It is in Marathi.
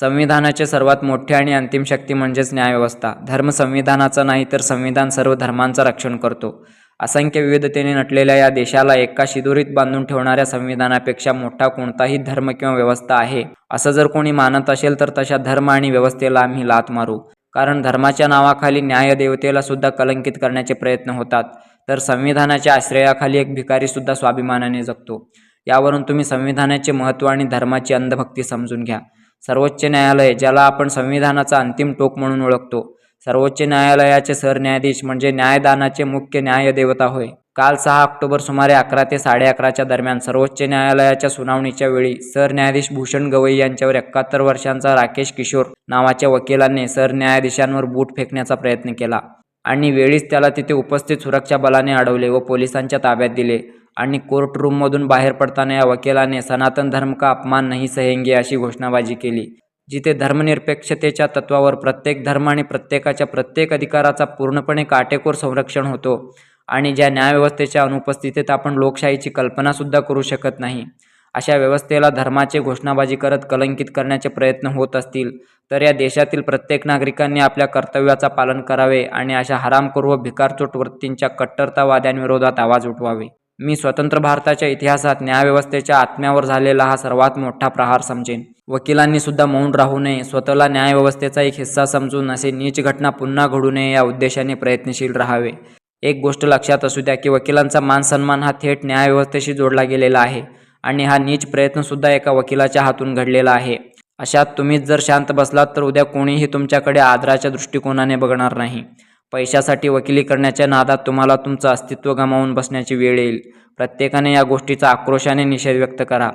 संविधानाचे सर्वात मोठे आणि अंतिम शक्ती म्हणजेच न्यायव्यवस्था. धर्म संविधानाचा नाही तर संविधान सर्व धर्मांचं रक्षण करतो. असंख्य विविधतेने नटलेल्या या देशाला एका शिदोरीत बांधून ठेवणाऱ्या संविधानापेक्षा मोठा कोणताही धर्म किंवा व्यवस्था आहे. असं जर कोणी मानत असेल तर तशा धर्म आणि व्यवस्थेला आम्ही लात मारू. कारण धर्माच्या नावाखाली न्यायदेवतेला सुद्धा कलंकित करण्याचे प्रयत्न होतात. तर संविधानाच्या आश्रयाखाली एक भिकारीसुद्धा स्वाभिमानाने जगतो. यावरून तुम्ही संविधानाचे महत्त्व आणि धर्माची अंधभक्ती समजून घ्या. सर्वोच्च न्यायालय ज्याला आपण संविधानाचा अंतिम टोक म्हणून ओळखतो. सर्वोच्च न्यायालयाचे सरन्यायाधीश म्हणजे न्यायदानाचे मुख्य न्यायदेवता होय. काल सहा ऑक्टोबर सुमारे अकरा ते साडे अकराच्या दरम्यान सर्वोच्च न्यायालयाच्या सुनावणीच्या वेळी सरन्यायाधीश भूषण गवई यांच्यावर एकाहत्तर वर्षांचा राकेश किशोर नावाच्या वकिलाने सरन्यायाधीशांवर बूट फेकण्याचा प्रयत्न केला आणि वेळीच त्याला तिथे उपस्थित सुरक्षा बलाने अडवले व पोलिसांच्या ताब्यात दिले. आणि कोर्ट रूममधून बाहेर पडताना या वकिलाने सनातन धर्म का अपमान नाही सहेंगे अशी घोषणाबाजी केली जिथे धर्मनिरपेक्षतेच्या तत्वावर प्रत्येक धर्म आणि प्रत्येकाच्या प्रत्येक अधिकाराचा पूर्णपणे काटेकोर संरक्षण होतो आणि ज्या न्यायव्यवस्थेच्या अनुपस्थितीत आपण लोकशाहीची कल्पनासुद्धा करू शकत नाही अशा व्यवस्थेला धर्माचे घोषणाबाजी करत कलंकित करण्याचे प्रयत्न होत असतील तर या देशातील प्रत्येक नागरिकांनी आपल्या कर्तव्याचा पालन करावे आणि अशा हरामखोर व भिकारचोट वृत्तींच्या कट्टरतावाद्यांविरोधात आवाज उठवावे. मी स्वतंत्र भारताच्या इतिहासात न्यायव्यवस्थेच्या आत्म्यावर झालेला हा सर्वात मोठा प्रहार समजेन. वकिलांनी सुद्धा मौन राहू नये स्वतःला न्यायव्यवस्थेचा एक हिस्सा समजून असे नीच घटना पुन्हा घडू नये या उद्देशाने प्रयत्नशील राहावे. एक गोष्ट लक्षात असू द्या की वकिलांचा मान सन्मान हा थेट न्यायव्यवस्थेशी जोडला गेलेला आहे आणि हा नीच प्रयत्नसुद्धा एका वकिलाच्या हातून घडलेला आहे. अशात तुम्हीच जर शांत बसलात तर उद्या कोणीही तुमच्याकडे आदराच्या दृष्टिकोनाने बघणार नाही. पैशासाठी वकिली करण्याच्या नादात तुम्हाला तुमचं अस्तित्व गमावून बसण्याची वेळ येईल. प्रत्येकाने या गोष्टीचा आक्रोशाने निषेध व्यक्त करा.